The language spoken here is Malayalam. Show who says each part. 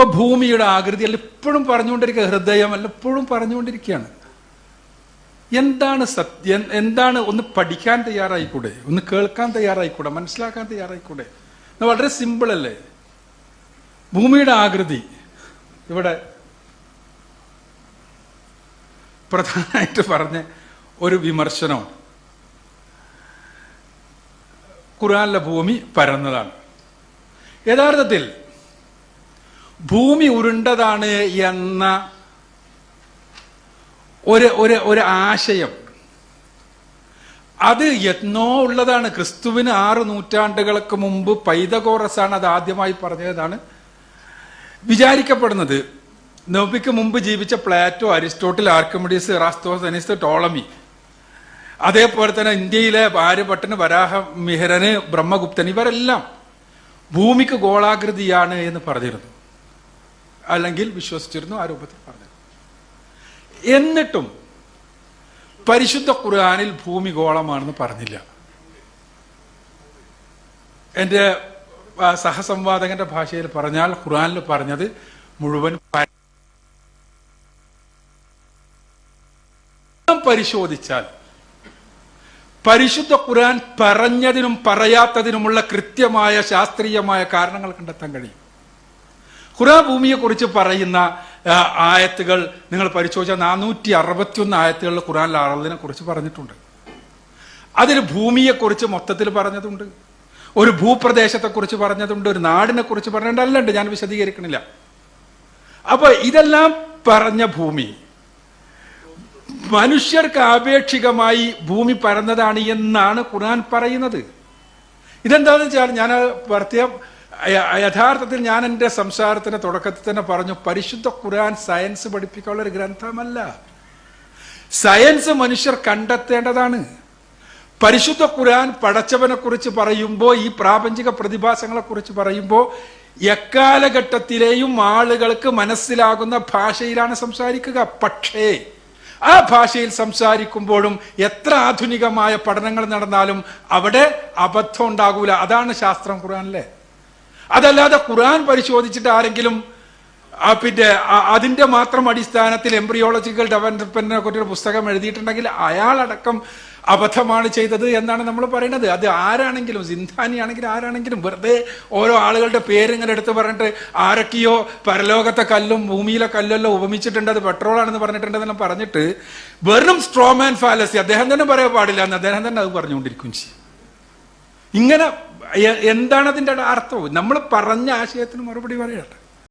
Speaker 1: ഇപ്പൊ ഭൂമിയുടെ ആകൃതി അല്ല ഇപ്പോഴും പറഞ്ഞുകൊണ്ടിരിക്കുക ഹൃദയം അല്ല ഇപ്പോഴും പറഞ്ഞുകൊണ്ടിരിക്കുകയാണ്. എന്താണ് സത്യം എന്താണ് ഒന്ന് പഠിക്കാൻ തയ്യാറായിക്കൂടെ? ഒന്ന് കേൾക്കാൻ തയ്യാറായിക്കൂടെ? മനസ്സിലാക്കാൻ തയ്യാറായിക്കൂടെ? വളരെ സിമ്പിൾ അല്ലേ? ഭൂമിയുടെ ആകൃതി. ഇവിടെ പ്രധാനമായിട്ട് പറഞ്ഞ ഒരു വിമർശനം. ഖുറാനിലെ ഭൂമി പരന്നതാണ്. യഥാർത്ഥത്തിൽ ഭൂമി ഉരുണ്ടതാണ് എന്ന ഒരു ഒരു ഒരു ആശയം. അത് എന്നോ ഉള്ളതാണ്. ക്രിസ്തുവിന് ആറ് നൂറ്റാണ്ടുകൾക്ക് മുമ്പ് പൈതകോറസാണ് അത് ആദ്യമായി പറഞ്ഞതാണ് വിചാരിക്കപ്പെടുന്നത്. നോബിക്ക് മുമ്പ് ജീവിച്ച Plato Aristotle Archimedes Eratosthenes Ptolemy. അതേപോലെ തന്നെ ഇന്ത്യയിലെ ആര്യഭട്ടന് വരാഹ മിഹരന് ബ്രഹ്മഗുപ്തൻ ഇവരെല്ലാം ഭൂമിക്ക് ഗോളാകൃതിയാണ് എന്ന് പറഞ്ഞിരുന്നു. അല്ലെങ്കിൽ വിശ്വസിച്ചിരുന്നു ആ രൂപത്തിൽ പറഞ്ഞു എന്നിട്ടും പരിശുദ്ധ ഖുർആാനിൽ ഭൂമി ഗോളമാണെന്ന് പറഞ്ഞില്ല. എന്റെ ആ, സഹസംവാദകന്റെ ഭാഷയിൽ പറഞ്ഞാൽ ഖുർആാനിൽ പറഞ്ഞത് മുഴുവൻ പരിശോധിച്ചാൽ പരിശുദ്ധ ഖുർആൻ പറഞ്ഞതിനും പറയാത്തതിനുമുള്ള കൃത്യമായ ശാസ്ത്രീയമായ കാരണങ്ങൾ കണ്ടെത്താൻ കഴിയും. ഖുർആൻ ഭൂമിയെ കുറിച്ച് പറയുന്ന ആയത്തുകൾ നിങ്ങൾ പരിശോധിച്ച നാനൂറ്റി അറുപത്തിയൊന്ന് ആയത്തുകളിൽ ഖുറാൻ അറളിനെ കുറിച്ച് പറഞ്ഞിട്ടുണ്ട്. അതിൽ ഭൂമിയെക്കുറിച്ച് മൊത്തത്തിൽ പറഞ്ഞതുണ്ട്. ഒരു ഭൂപ്രദേശത്തെക്കുറിച്ച് പറഞ്ഞതുണ്ട്. ഒരു നാടിനെ കുറിച്ച് പറഞ്ഞിട്ടുണ്ട് അല്ലണ്ട് ഞാൻ വിശദീകരിക്കണില്ല. അപ്പൊ ഇതെല്ലാം പറഞ്ഞ ഭൂമി. മനുഷ്യർക്ക് ആപേക്ഷികമായി ഭൂമി പരന്നതാണ് എന്നാണ് ഖുർആൻ പറയുന്നത്. ഇതെന്താണെന്ന് വെച്ചാൽ ഞാൻ പ്രത്യേകം യഥാർത്ഥത്തിൽ ഞാൻ എന്റെ സംസാരത്തിന് തുടക്കത്തിൽ തന്നെ പറഞ്ഞു പരിശുദ്ധ ഖുർആൻ സയൻസ് പഠിപ്പിക്കാനുള്ള ഒരു ഗ്രന്ഥമല്ല. സയൻസ് മനുഷ്യർ കണ്ടെത്തേണ്ടതാണ്. പരിശുദ്ധ ഖുർആൻ പടച്ചവനെ കുറിച്ച് പറയുമ്പോൾ ഈ പ്രാപഞ്ചിക പ്രതിഭാസങ്ങളെ കുറിച്ച് പറയുമ്പോൾ എക്കാലഘട്ടത്തിലെയും ആളുകൾക്ക് മനസ്സിലാകുന്ന ഭാഷയിലാണ് സംസാരിക്കുക. പക്ഷേ ആ ഭാഷയിൽ സംസാരിക്കുമ്പോഴും എത്ര ആധുനികമായ പഠനങ്ങൾ നടന്നാലും അവിടെ അബദ്ധം ഉണ്ടാകൂല. അതാണ് ശാസ്ത്രം ഖുർആനിലെ. അതല്ലാതെ ഖുർആൻ പരിശോധിച്ചിട്ട് ആരെങ്കിലും പിന്നെ അതിന്റെ മാത്രം അടിസ്ഥാനത്തിൽ എംബ്രിയോളജിക്കൽ ഡെവലപ്മെന്റിനെ കുറിച്ച് പുസ്തകം എഴുതിയിട്ടുണ്ടെങ്കിൽ അയാളടക്കം അബദ്ധമാണ് ചെയ്തത് എന്നാണ് നമ്മൾ പറയുന്നത്. അത് ആരാണെങ്കിലും സിന്ധാനി ആണെങ്കിലും ആരാണെങ്കിലും വെറുതെ ഓരോ ആളുകളുടെ പേരിങ്ങനെ എടുത്ത് പറഞ്ഞിട്ട് ആരൊക്കെയോ പരലോകത്തെ കല്ലും ഭൂമിയിലെ കല്ലെല്ലാം ഉപമിച്ചിട്ടുണ്ട് അത് പെട്രോളാണെന്ന് പറഞ്ഞിട്ടുണ്ടെന്നെല്ലാം പറഞ്ഞിട്ട് വെറും സ്ട്രോമാൻ ഫാലസി അദ്ദേഹം തന്നെ പറയാൻ പാടില്ല എന്ന് അദ്ദേഹം തന്നെ അത് പറഞ്ഞുകൊണ്ടിരിക്കും ഇങ്ങനെ എന്താണ് അതിന്റെ അർത്ഥം? നമ്മൾ പറഞ്ഞ ആശയത്തിന് മറുപടി പറയട്ടെ.